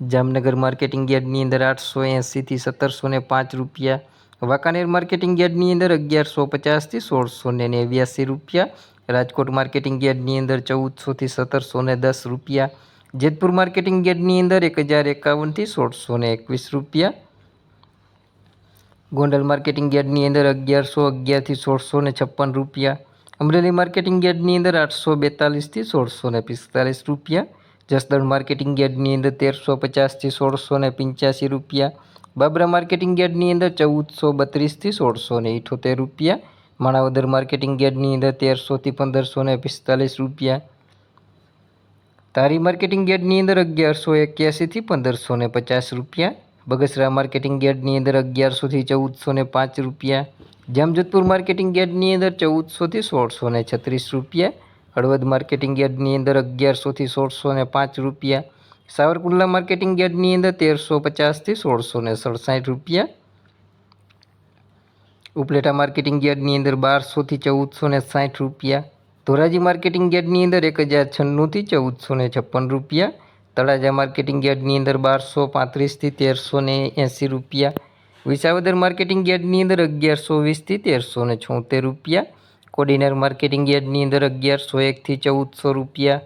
Jamnagar marketing યાર્ડની અંદર આઠસો એંસીથી સત્તરસો ને પાંચ રૂપિયા, વાંકાનેર માર્કેટિંગ યાર્ડની અંદર અગિયારસો પચાસથી સોળસો ને નેવ્યાસી રૂપિયા, રાજકોટ માર્કેટિંગ યાર્ડની અંદર ચૌદસોથી સત્તરસો ને દસ રૂપિયા, જેતપુર માર્કેટિંગ યાર્ડની અંદર એક હજાર એકાવનથી સોળસો ને એકવીસ રૂપિયા, ગોંડલ માર્કેટિંગ યાર્ડની અંદર અગિયારસો અગિયારથી સોળસો ને છપ્પન રૂપિયા, અમરેલી માર્કેટિંગ યાર્ડની અંદર આઠસો બેતાલીસથી સોળસો ને પિસ્તાલીસ રૂપિયા જસદણ માર્કેટિંગ યાર્ડની અંદર તેરસો પચાસથી સોળસો ને પંચ્યાસી રૂપિયા. બાબરા માર્કેટિંગ યાર્ડની અંદર ચૌદસો બત્રીસથી સોળસો ને ઇઠોતેર રૂપિયા. માણાવદર માર્કેટિંગ યાર્ડની અંદર તેરસોથી પંદરસો ને પિસ્તાલીસ રૂપિયા. તારી માર્કેટિંગ યાર્ડની અંદર અગિયારસો એક્યાસીથી પંદરસો ને પચાસ રૂપિયા. બગસરા માર્કેટિંગ યાર્ડની અંદર અગિયારસોથી ચૌદસો ને પાંચ રૂપિયા. જામજોધપુર માર્કેટિંગ યાર્ડની અંદર ચૌદસોથી સોળસો ને છત્રીસ રૂપિયા. હળવદ માર્કેટિંગ યાર્ડની અંદર અગિયારસોથી સોળસો ને પાંચ રૂપિયા. સાવરકુંડલા માર્કેટિંગ યાર્ડની અંદર તેરસો પચાસથી સોળસો ને સડસાઠ રૂપિયા. ઉપલેટા માર્કેટિંગ યાર્ડની અંદર બારસોથી ચૌદસો ને સાઠ રૂપિયા. ધોરાજી માર્કેટિંગ યાર્ડની અંદર એક હજાર છન્નુંથી ચૌદસો ને છપ્પન રૂપિયા. તળાજા માર્કેટિંગ યાર્ડની અંદર બારસો પાંત્રીસથી તેરસો ને એંસી રૂપિયા. વિસાવદર માર્કેટિંગ યાર્ડની અંદર અગિયારસો વીસથી તેરસો ને છોતેર રૂપિયા. કોડીનાર માર્કેટિંગ યાર્ડની અંદર અગિયારસો એકથી ચૌદસો રૂપિયા.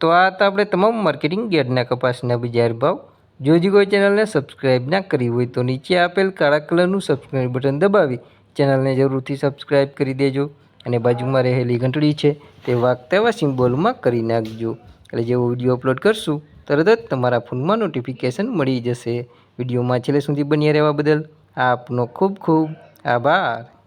તો આ હતા આપણે તમામ માર્કેટિંગ યાર્ડના કપાસના બજાર ભાવ. જો હજી કોઈ ચેનલને સબસ્ક્રાઈબ ના કરી હોય તો નીચે આપેલ કાળા કલરનું સબસ્ક્રાઈબ બટન દબાવી ચેનલને જરૂરથી સબસ્ક્રાઈબ કરી દેજો. અને બાજુમાં રહેલી ઘંટડી છે તે વાગતા સિમ્બોલમાં કરી નાખજો. એટલે જેવો વીડિયો અપલોડ કરશું, તરત જ તમારા ફોનમાં નોટિફિકેશન મળી જશે. વિડીયોમાં છેલ્લે સુધી બન્યા રહેવા બદલ આપનો ખૂબ ખૂબ આભાર.